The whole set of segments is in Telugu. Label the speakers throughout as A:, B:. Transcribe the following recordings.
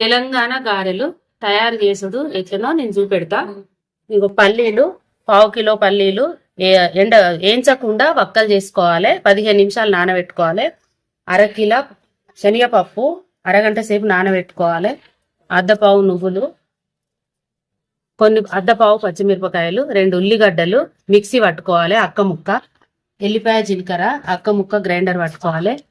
A: తెలంగాణ గారెలు తయారు చేసుడు ఎట్లనో నేను చూపెడతా. ఇగో పల్లీలు పావు కిలో పల్లీలు ఏ- ఎండ వేయించకుండా వక్కలు చేసుకోవాలి. పదిహేను నిమిషాలు నానబెట్టుకోవాలి. అరకిలో శనగపప్పు అరగంట సేపు నానబెట్టుకోవాలి. అద్దపావు నువ్వులు కొన్ని అద్దపావు పచ్చిమిరపకాయలు రెండు ఉల్లిగడ్డలు మిక్సీ పట్టుకోవాలి అక్క ముక్క. ఎల్లిపాయ జీలకర్ర అక్క ముక్క గ్రైండర్ పట్టుకోవాలి.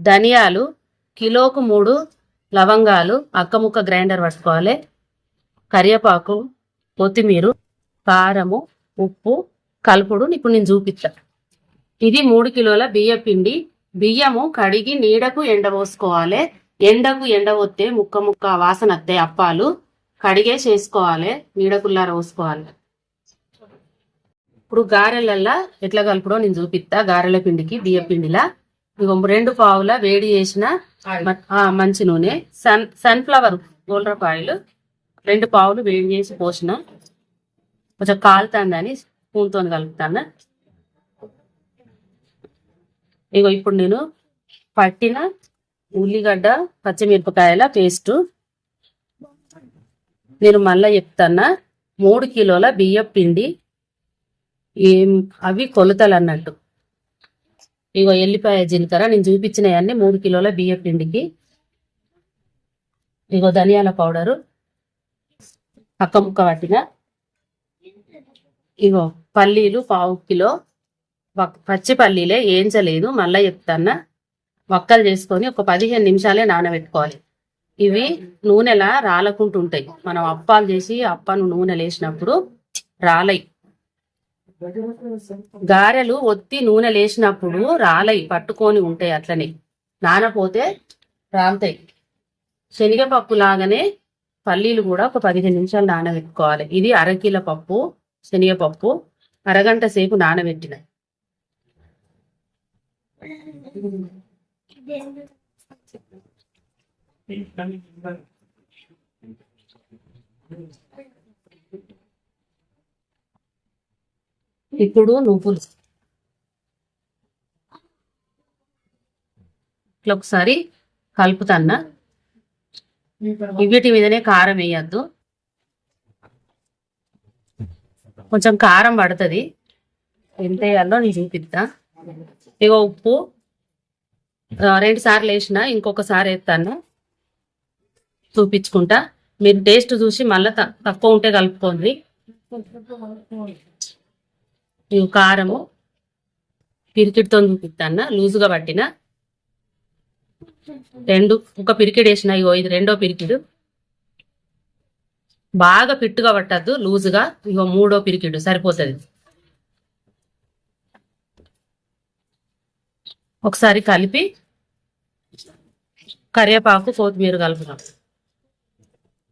A: ధనియాలు కిలోకు మూడు లవంగాలు అక్క ముక్క గ్రైండర్ పట్టుకోవాలి. కరివేపాకు కొత్తిమీర కారము ఉప్పు కలుపుడు ఇప్పుడు నేను చూపిస్తా. ఇది మూడు కిలోల బియ్య పిండి. బియ్యము కడిగి నీడకు ఎండబోసుకోవాలి ఎండకు ఎండబోతే ముక్క ముక్క వాసన వస్తాయి అప్పాలు. కడిగే చేసుకోవాలి. నీడకుల్లా పోసుకోవాలి. ఇప్పుడు గారెలల్లా ఎట్లా కలుపుడో నేను చూపిస్తా. గారెల పిండికి బియ్య పిండిలా. రెండు పావుల వేడి చేసిన మంచి నూనె. సన్ సన్ఫ్లవర్ గోల్డర్ ఆయిల్. రెండు పావులు వేడి చేసి పోసిన. కొంచెం కాలుతుందని స్పూన్తో కలుపుతాను. ఇగో ఇప్పుడు నేను పట్టిన ఉల్లిగడ్డ పచ్చిమిరపకాయల పేస్టు. నేను మళ్ళా చెప్తాను మూడు కిలోల బియ్యం పిండి. ఏం అవి కొలతలు అన్నట్టు ఇగో ఎల్లిపాయ జీలకర్ర నేను చూపించినవన్నీ మూడు కిలోల బియ్యం పిండికి. ఇగో ధనియాల పౌడరు అక్క ముక్క పట్టిన ఇగో పల్లీలు పావు కిలో. పచ్చి పల్లీలే ఏంచలేదు మళ్ళా చెప్తాన్నా. వక్కలు చేసుకొని ఒక పదిహేను నిమిషాలే నానబెట్టుకోవాలి. ఇవి నూనెలా రాలకుంటుంటాయి. మనం అప్పాలు చేసి అప్పను నూనె లేసినప్పుడు రాలయి గారెలు ఒత్తి నూనె లేసినప్పుడు రాలై పట్టుకొని ఉంటాయి అట్లనే. నానపోతే రాలుతాయి. శనగపప్పు లాగానే పల్లీలు కూడా ఒక పదిహేను నిమిషాలు నానబెట్టుకోవాలి. ఇది అరకిల పప్పు శనగపప్పు అరగంట సేపు నానబెట్టిన. ఇప్పుడు నువ్వులు ఇట్లా ఒకసారి కలుపుతాన్నా వీటి మీదనే కారం వేయద్దు. కొంచెం కారం పడుతుంది. ఎంత వేయాలో నేను చూపిస్తా. ఇగో ఉప్పు. రెండు సార్లు వేసిన ఇంకొకసారి వేస్తాను. చూపించుకుంటా. మీరు టేస్ట్ చూసి మళ్ళీ తక్కువ ఉంటే కలుపుకోండి. కారము పిరికిడితో చూపిస్తాను లూజుగా పట్టిన రెండు ఒక పిరికిడి వేసిన ఇగో ఇది రెండో పిరికిడు. బాగా పిట్టుగా పట్టద్దు లూజుగా ఇగో మూడో పిరికిడు సరిపోతుంది. ఒకసారి కలిపి కరివేపాకు కొత్తిమీర కలుపుదాం.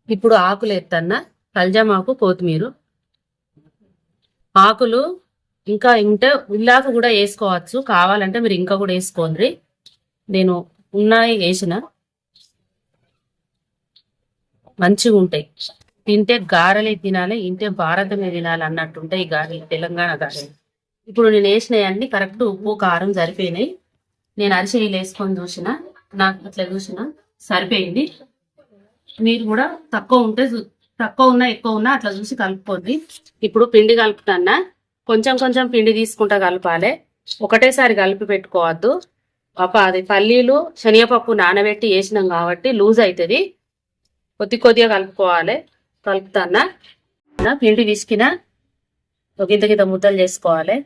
A: ఇప్పుడు ఆకులు ఎత్తన్నా కల్జామాకు కొత్తిమీర. ఆకులు ఇంకా ఉంటే ఇల్లాక కూడా వేసుకోవచ్చు. కావాలంటే మీరు ఇంకా కూడా వేసుకోండి. నేను ఉన్నాయి వేసిన. మంచిగా ఉంటాయి. తింటే గారెలే తినాలి ఇంటే భారతమే తినాలి అన్నట్టు ఉంటాయి ఈ గారెలు తెలంగాణ గారెలు. ఇప్పుడు నేను వేసినవన్నీ కరెక్ట్ ఉప్పు కారం సరిపోయినాయి. నేను అరిసెలు వేసుకొని చూసిన. నాకు అట్లా చూసిన. సరిపోయింది. మీరు కూడా తక్కువ ఉంటే తక్కువ ఉన్నా ఎక్కువ ఉన్నా అట్లా చూసి కలుపుకోండి. ఇప్పుడు పిండి కలుపుతాన్నా. కొంచెం కొంచెం పిండి తీసుకుంటా కలపాలి. ఒకటేసారి కలిపి పెట్టుకోవద్దు. పాప అది పల్లీలు శనగపప్పు నానబెట్టి వేసినాం కాబట్టి లూజ్ అవుతుంది కొద్ది కొద్దిగా కలుపుకోవాలి. కలుపుతానా? పిండి విసికిన ఒక ఇంత కింద ముద్దలు చేసుకోవాలి.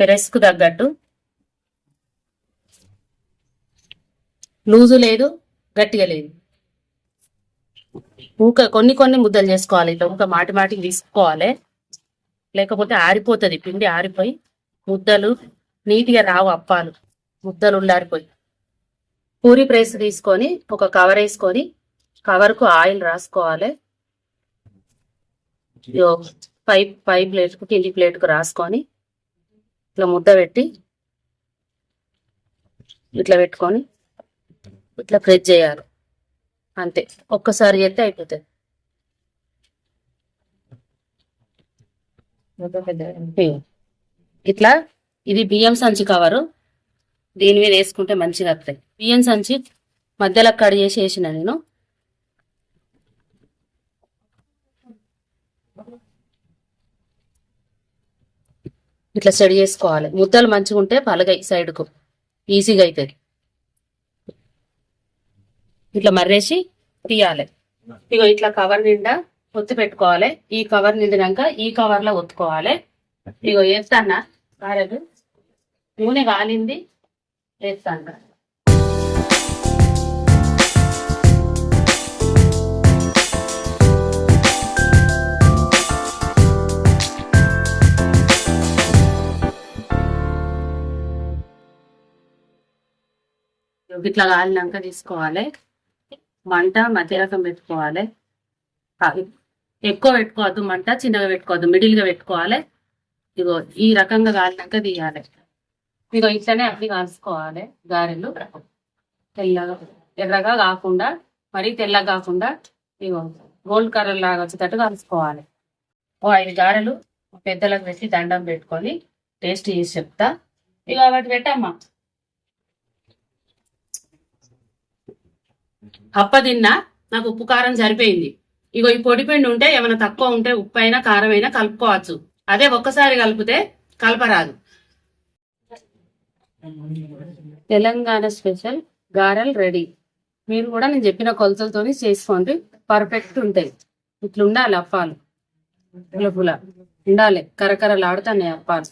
A: పెరస్కు తగ్గట్టు. లూజు లేదు గట్టిగా లేదు. ఊక కొన్ని కొన్ని ముద్దలు చేసుకోవాలి. ఇట్లా ఊక మాటి మాటికి తీసుకోవాలి లేకపోతే ఆరిపోతుంది. పిండి ఆరిపోయి ముద్దలు నీట్గా రావు అప్పాలు. ముద్దలు ఉండారిపోయి. పూరి ప్రైస్ తీసుకొని ఒక కవర్ వేసుకొని కవర్కు ఆయిల్ రాసుకోవాలి. పైప్ పై పై ప్లేట్కు కింది ప్లేట్కు రాసుకొని ఇట్లా ముద్ద పెట్టి ఇట్లా పెట్టుకొని ఇట్లా ప్రెస్ చేయాలి. అంతే. ఒక్కసారి చేస్తే అయిపోతుంది. ఇట్లా ఇది బియ్యం సంచి కవరు. దీని మీద వేసుకుంటే మంచిగా వస్తాయి. బియ్యం సంచి మధ్యలో కట్ చేసి వేసిన నేను. ఇట్లా సెట్ చేసుకోవాలి. ముద్దలు మంచిగా ఉంటే పలగాయి సైడ్కు. ఈజీగా అవుతుంది ఇట్లా మర్రేసి తీయాలి. ఇగో ఇట్లా కవర్ నిండా ఒత్తి పెట్టుకోవాలి. ఈ కవర్ నిండినాక ఈ కవర్లో ఒత్తుకోవాలి. ఇగో వేస్తానా కారలు నూనె కాలింది. వేస్తాను ఇట్లా కాలినాక తీసుకోవాలి. మంట మధ్య రకం పెట్టుకోవాలి. కాదు. ఎక్కువ పెట్టుకోవద్దు మంట చిన్నగా పెట్టుకోవద్దు మిడిల్గా పెట్టుకోవాలి. ఇగో ఈ రకంగా కాలినాక తీయాలి. ఇగో ఇట్లనే అన్ని కాల్చుకోవాలి గారెలు. తెల్లగా ఎర్రగా కాకుండా మరీ తెల్లగా కాకుండా ఇగో గోల్డ్ కలర్ లాగా వచ్చేటట్టు కాల్చుకోవాలి. ఓ ఐదు గారెలు పెద్దలకు పెట్టి దండం పెట్టుకొని టేస్ట్ చేసి చెప్తా. ఇక వాటి పెట్టమ్మా. అప్ప తిన్నా నాకు ఉప్పు కారం సరిపోయింది. ఇగో ఈ పొడి పిండి ఉంటే ఏమైనా తక్కువ ఉంటే ఉప్పు అయినా కారం అయినా కలుపుకోవచ్చు. అదే ఒక్కసారి కలిపితే కలపరాదు. తెలంగాణ స్పెషల్ గారెలు రెడీ. మీరు కూడా నేను చెప్పిన కొలతలతోని చేసుకోండి. పర్ఫెక్ట్ ఉంటాయి. ఇట్లా ఉండాలి అప్పాలు. పుల పుల. ఉండాలి. కరకరలాడుతున్నాయి అప్పాలు.